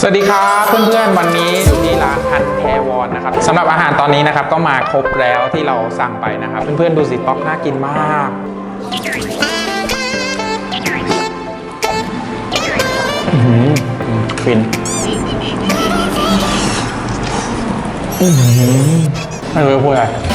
สวัสดีครับเพื่อนๆวันนี้อยู่ที่ร้านฮันแทวอนนะครับสำหรับอาหารตอนนี้นะครับก็มาครบแล้วที่เราสั่งไปนะครับ เพื่อนๆดูสิต๊อกน่ากินมาก อื้อหือฟินอื้อหือไม่รู้จะพูดอะไร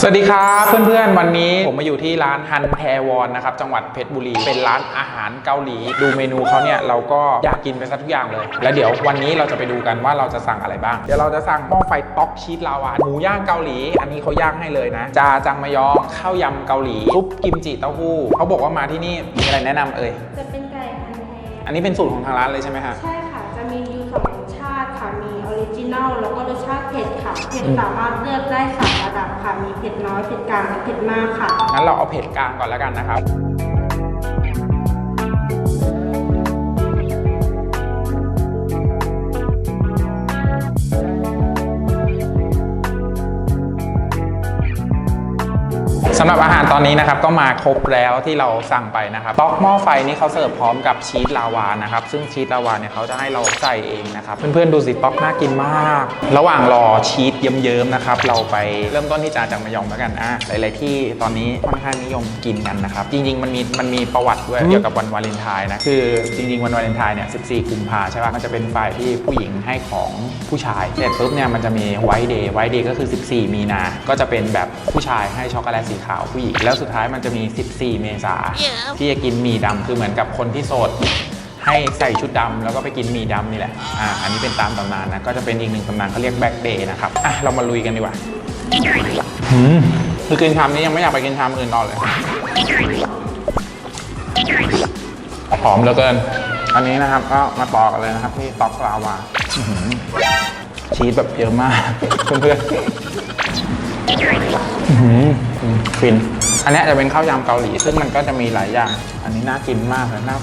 สวัสดีครับเพื่อนๆวันนี้ผมมาอยู่ที่ร้านฮันแทวอนนะครับจังหวัดเพชรบุรีเป็นร้านอาหารเกาหลี ดูเมนูเขาเนี่ยเราก็อยากกินไปซะทุกอย่างเลย แล้วเดี๋ยววันนี้เราจะไปดูกันว่าเราจะสั่งอะไรบ้าง เดี๋ยวเราจะสั่งหม้อไฟต๊อกชีสลาวาหมูย่างเกาหลี อันนี้เขาย่างให้เลยนะ จาจังมะยองข้าวยำเกาหลีซุปกิมจิเต้าหู้เขาบอกว่ามาที่นี่มีอะไรแนะนำเอ่ยจะเป็นไก่พันธุ์แท้อันนี้เป็นสูตรของทางร้านเลยใช่ไหมฮะใช่ค่ะจะมีอยู่สองรสชาติค่ะมีออ ริจินัลแล้วก็รสชาติเผ็ดค่ะ เผ็ดสามารถเลือกได้สามระดับค่ะ มีเผ็ดน้อย เผ็ดกลาง และเผ็ดมากค่ะ งั้นเราเอาเผ็ดกลางก่อนแล้วกันนะครับ สำหรับอาหารตอนนี้นะครับก็มาครบแล้วที่เราสั่งไปนะครับต๊อกหม้อไฟนี่เขาเสิร์ฟพร้อมกับชีสลาวานะครับซึ่งชีสลาวาเนี่ยเขาจะให้เราใส่เองนะครับเพื่อนๆดูสิต๊อกน่ากินมาก ระหว่างรอชีสเยิ้มๆนะครับเราไปเริ่มต้นที่จาจังมะยองแล้วกันอะหลายๆที่ตอนนี้ค่อนข้างนิยมกินกันนะครับจริงๆมันมีมันมีประวัติด้วยเกี่ยวกับวันวาเลนไทน์นะคือจริงๆวันวาเลนไทน์เนี่ย 14 กุมภาใช่ป่ะมันจะเป็นฝ่ายที่ผู้หญิงให้ของผู้ชายเสร็จปุ๊บเนี่ยมันจะมีไวท์เดย์ไวท์เดย์ก็คือ 14 มีนา ก็จะเป็นแบบผู้ชายให้ช็อกโกแลตสีขาวผู้หญิงแล้วสุดท้ายมันจะมี 14 เมษา ที่จะกินหมี่ดำคือเหมือนกับคนที่โสดให้ใส่ชุดดำแล้วก็ไปกินหมี่ดำนี่แหละอ่าอันนี้เป็นตามตำนานนะก็จะเป็นอีกหนึ่งตำนานเขาเรียกแบ็กเดย์นะครับอะเรามาลุยกันดีกว่าหืมคือกินชามนี้ยังไม่อยากไปกินชามอื่นต่อเลยหอมเหลือเกิน อันนี้นะครับก็มาต่อกันเลยนะครับที่ต็อกลาวาอื้อหือชีสแบบเยอะมากเพื่อนๆอื้อหือ ฟิน อันเนี้ยจะเป็นข้าวยำเกาหลี ซึ่งมันก็จะมีหลายอย่าง อันนี้น่ากินมากเลยน่า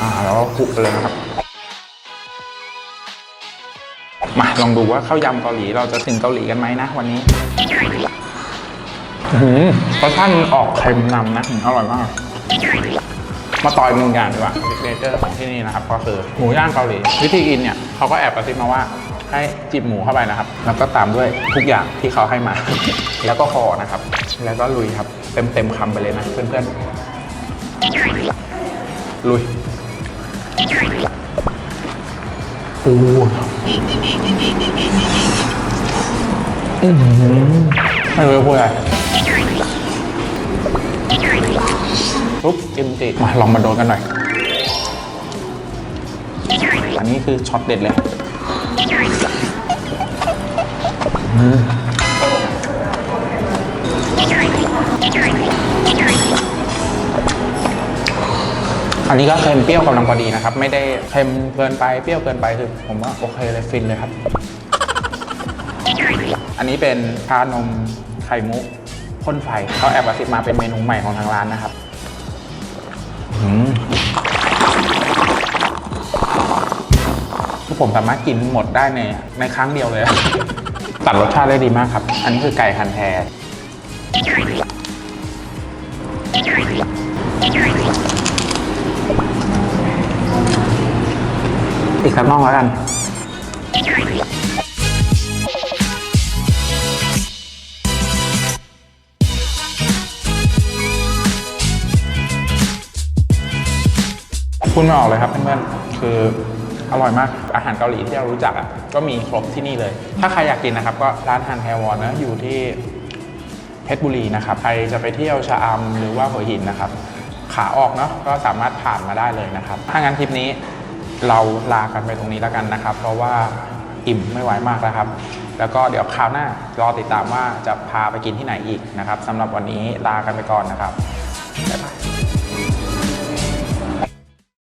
อ่าแล้วก็คลุกไปเลยนะครับ มาลองดูว่าข้าวยำเกาหลีเราจะถึงเกาหลีกันไหมนะวันนี้อื้อหือรสชาติมันออกเค็มนำนะอืมอร่อยมาก มาต่อยหนึ่งอย่างดีกว่าเนเจอร์ของที่นี่นะครับ ก็คือหมูย่างเกาหลี วิธีกินเนี่ยเขาก็แอบกระซิบมาว่า ให้จิบหมูเข้าไปนะครับ แล้วก็ตามด้วยทุกอย่างที่เขาให้มา แล้วก็คอนะครับ แล้วก็ลุยครับ เต็มเต็มคำไปเลยนะเพื่อนๆ ลุยโอ้อือหือไม่รู้จะพูดอะไรปุ๊บกิมจิมาลองมาโดนกันหน่อย อันนี้คือช็อตเด็ดเลย อันนี้ก็เค็มเปรี้ยวกำลังพอดีนะครับ ไม่ได้เค็มเกินไปเปรี้ยวเกินไปคือผมว่าโอเคเลยฟินเลยครับ อันนี้เป็นชานมไข่มุกพ่นไฟเขาแอบกระซิบมาเป็นเมนูใหม่ของทางร้านนะครับคือผมสามารถกินหมดได้ในในครั้งเดียวเลย ตัดรสชาติได้ดีมากครับ อันนี้คือไก่คันแทอีกสักน่องแล้วกันพูดไม่ออกเลยครับเพื่อนๆคือ อร่อยมาก อาหารเกาหลีที่เรารู้จักอะก็มีครบที่นี่เลย ถ้าใครอยากกินนะครับ ก็ร้านฮันแฮวอนนะอยู่ที่เพชรบุรีนะครับ ใครจะไปเที่ยวชะอำหรือว่าหัวหินนะครับ ขาออกเนาะก็สามารถผ่านมาได้เลยนะครับ ถ้างั้นคลิปนี้เราลากันไปตรงนี้แล้วกันนะครับ เพราะว่าอิ่มไม่ไหวมากแล้วครับ แล้วก็เดี๋ยวคราวหน้ารอติดตามว่าจะพาไปกินที่ไหนอีกนะครับสำหรับวันนี้ลากันไปก่อนนะครับบ๊ายบาย